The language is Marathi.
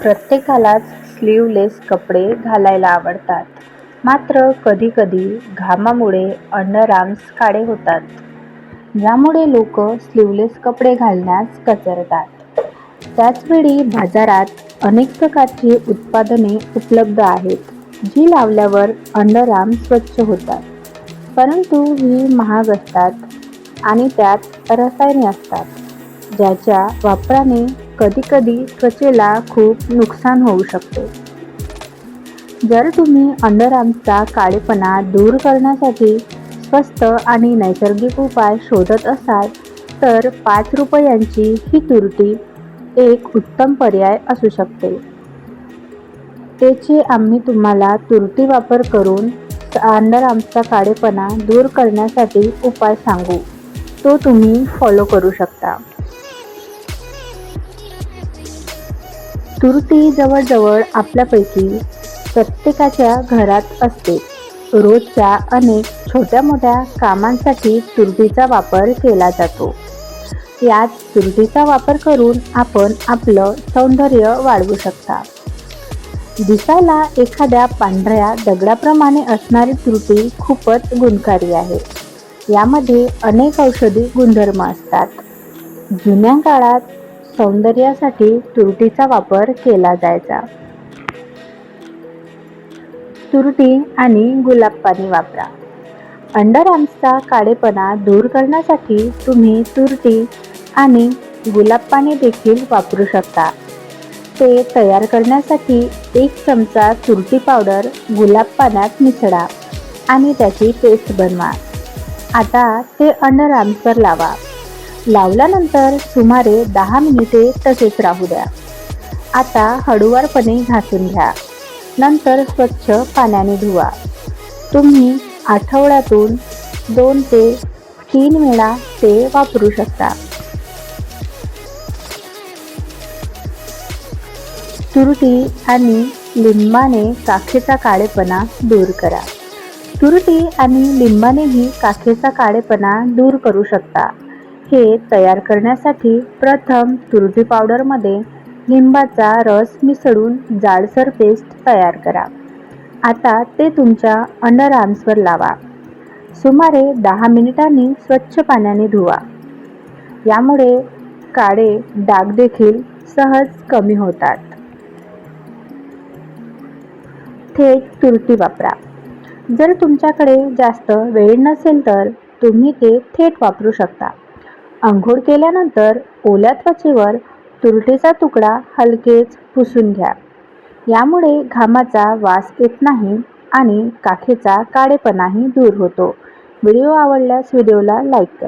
प्रत्येकालाच स्लीवलेस कपडे घालायला आवडतात. मात्र कधीकधी घामामुळे अंडरआर्म्स काळे होतात. ज्यामुळे लोक स्लीवलेस कपडे घालण्यास कचरतात. त्याचवेळी बाजारात अनेक प्रकारची उत्पादने उपलब्ध आहेत जी लावल्यावर अंडरआर्म स्वच्छ होतात. परंतु ही महाग असतात आणि त्यात रसायने असतात ज्याच्या वापराने कधीकधी त्वचेला खूप नुकसान होऊ शकते. जर तुम्ही अंडरआर्म्सचा काळेपणा दूर करण्यासाठी स्वस्त आणि नैसर्गिक उपाय शोधत असाल तर पाच रुपयांची ही तुरटी एक उत्तम पर्याय असू शकते. त्याचे आम्ही तुम्हाला तुरटी वापर करून अंडरआर्म्सचा काळेपणा दूर करण्यासाठी उपाय सांगू. तो तुम्ही फॉलो करू शकता. तुरटी जवळजवळ आपल्यापैकी प्रत्येकाच्या घरात असते. रोजच्या अनेक छोट्या मोठ्या कामांसाठी तुरटीचा वापर केला जातो. यात तुरटीचा वापर करून आपण आपलं सौंदर्य वाढवू शकता. दिसायला एखाद्या पांढऱ्या दगडाप्रमाणे असणारी तुरटी खूपच गुणकारी आहे. यामध्ये अनेक औषधी गुणधर्म असतात. जुन्या काळात सौंदर्यासाठी तुरटीचा वापर केला जायचा. तुरटी आणि गुलाब पाणी वापरा. अंडरआर्म्सचा काळेपणा दूर करण्यासाठी तुम्ही तुरटी आणि गुलाब पाणी देखील वापरू शकता. ते तयार करण्यासाठी एक चमचा तुरटी पावडर गुलाब पाण्यात मिसळा आणि त्याची पेस्ट बनवा. आता ते अंडर आर्म्सवर लावा. लावल्यानंतर सुमारे दहा मिनिटे तसेच राहू द्या. आता हळूवारपणे घासून घ्या. नंतर स्वच्छ पाण्याने धुवा. तुम्ही आठवड्यातून दोन ते तीन वेळा ते वापरू शकता. तुरटी आणि लिंबाने काखेचा काळेपणा दूर करा. तुरटी आणि लिंबानेही काखेचा काळेपणा दूर करू शकता. हे तयार करण्यासाठी प्रथम तुरटी पावडरमध्ये लिंबाचा रस मिसळून जाडसर पेस्ट तयार करा. आता ते तुमच्या अंडरआर्म्सवर लावा. सुमारे दहा मिनिटांनी स्वच्छ पाण्याने धुवा. यामुळे काळे डाग देखील सहज कमी होतात. थेट तुरटी वापरा. जर तुमच्याकडे जास्त वेळ नसेल तर तुम्ही ते थेट वापरू शकता. आंघोळ केल्यानंतर ओल्या त्वचेवर तुरटीचा तुकडा हलकेच पुसून घ्या. यामुळे घामाचा वास येत नाही आणि काखेचा काळेपणाही दूर होतो. व्हिडिओ आवडल्यास व्हिडिओला लाईक करा.